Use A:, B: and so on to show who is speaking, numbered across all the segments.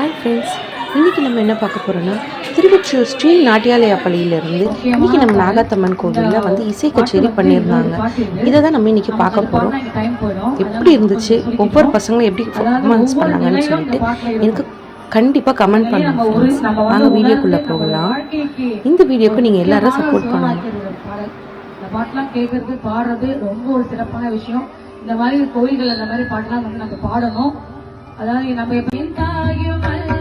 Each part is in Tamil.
A: ஹாய் ஃப்ரெண்ட்ஸ் இன்றைக்கி நம்ம என்ன பார்க்க போகிறோன்னா திருவொற்றியூர் ஸ்ரீ நாட்டியாலயா பள்ளியிலேருந்து இன்றைக்கி நம்ம நாகாத்தம்மன் கோவிலில் வந்து இசை கச்சேரி பண்ணியிருந்தாங்க. இதை தான் நம்ம இன்றைக்கி பார்க்க போகிறோம் எப்படி இருந்துச்சு? ஒவ்வொரு பசங்களும் எப்படி பர்ஃபார்மன்ஸ் பண்ணாங்கன்னு சொல்லிட்டு எனக்கு கண்டிப்பாக கமெண்ட் பண்ணுங்க friends. வீடியோக்குள்ளே போகலாம். இந்த வீடியோக்கு நீங்கள் எல்லாரும் சப்போர்ட் பண்ணுங்க.
B: பாட்டெல்லாம் கேட்கறது பாடுறது ரொம்ப ஒரு சிறப்பான விஷயம். இந்த மாதிரி கோயில்கள் அந்த மாதிரி பாட்டெல்லாம் வந்து நம்ம பாடணும். அதாவது நம்ம எப்ப என் தாயும் அல்லவா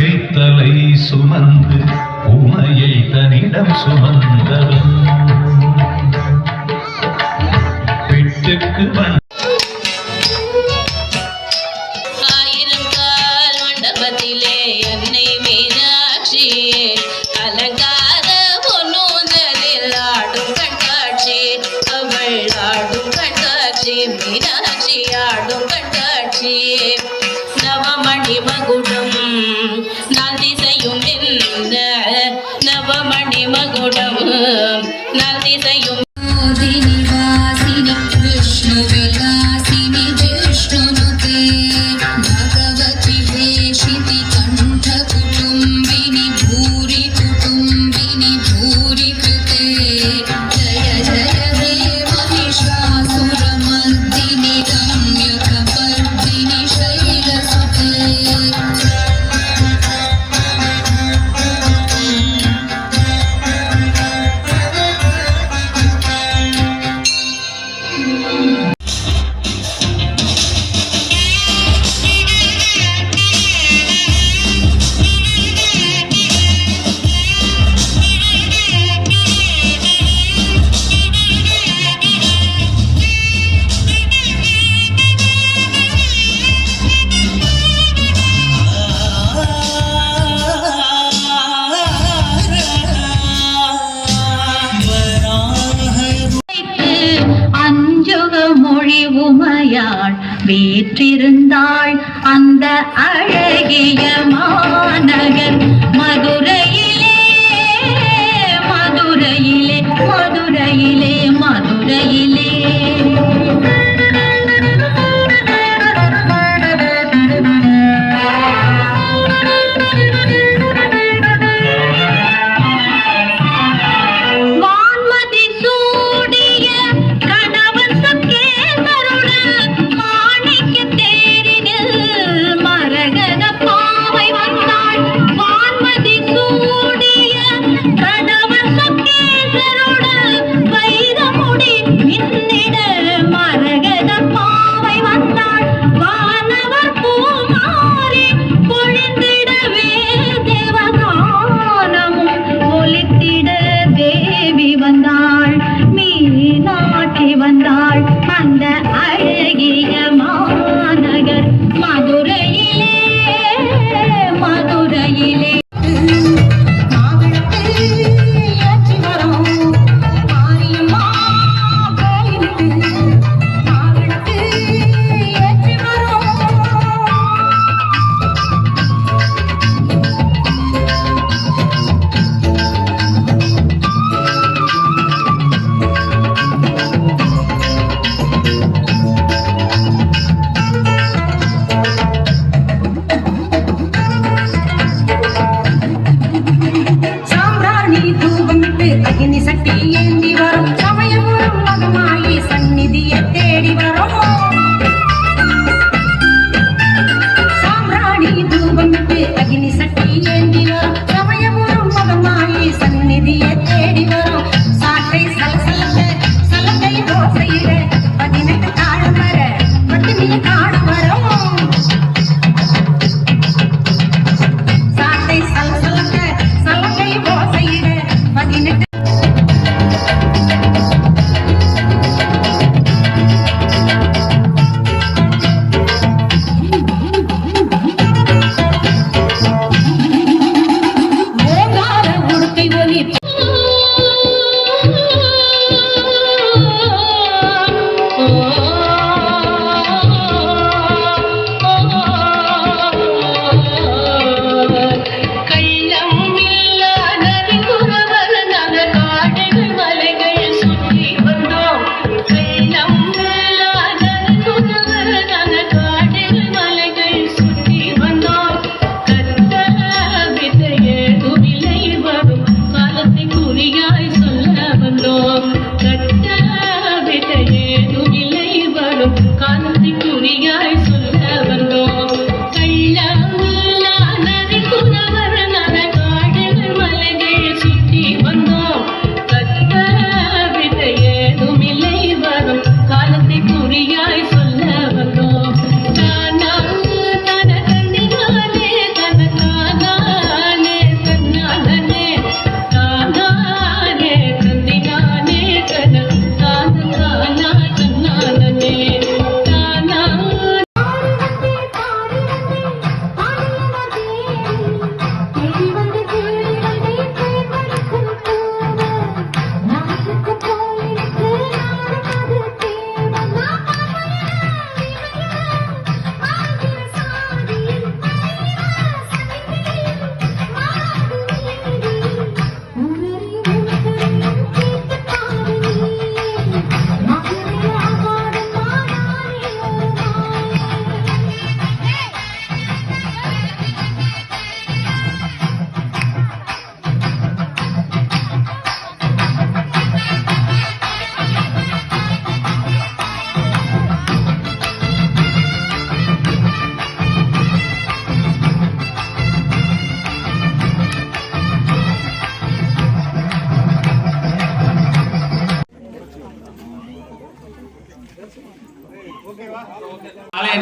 C: கங்கை தலை சுமந்து உமையை தன்னிடம் சுமந்தவன். வீட்டுக்கு வந்த
D: ஆயிரம் கால் மண்டபத்திலே
E: உமையாள் வீற்றிருந்தாள் அந்த அழகிய மாநகர் மதுரையில்.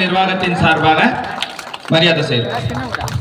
F: நிர்வாகத்தின் சார்பாக மரியாதை செய்கிறேன்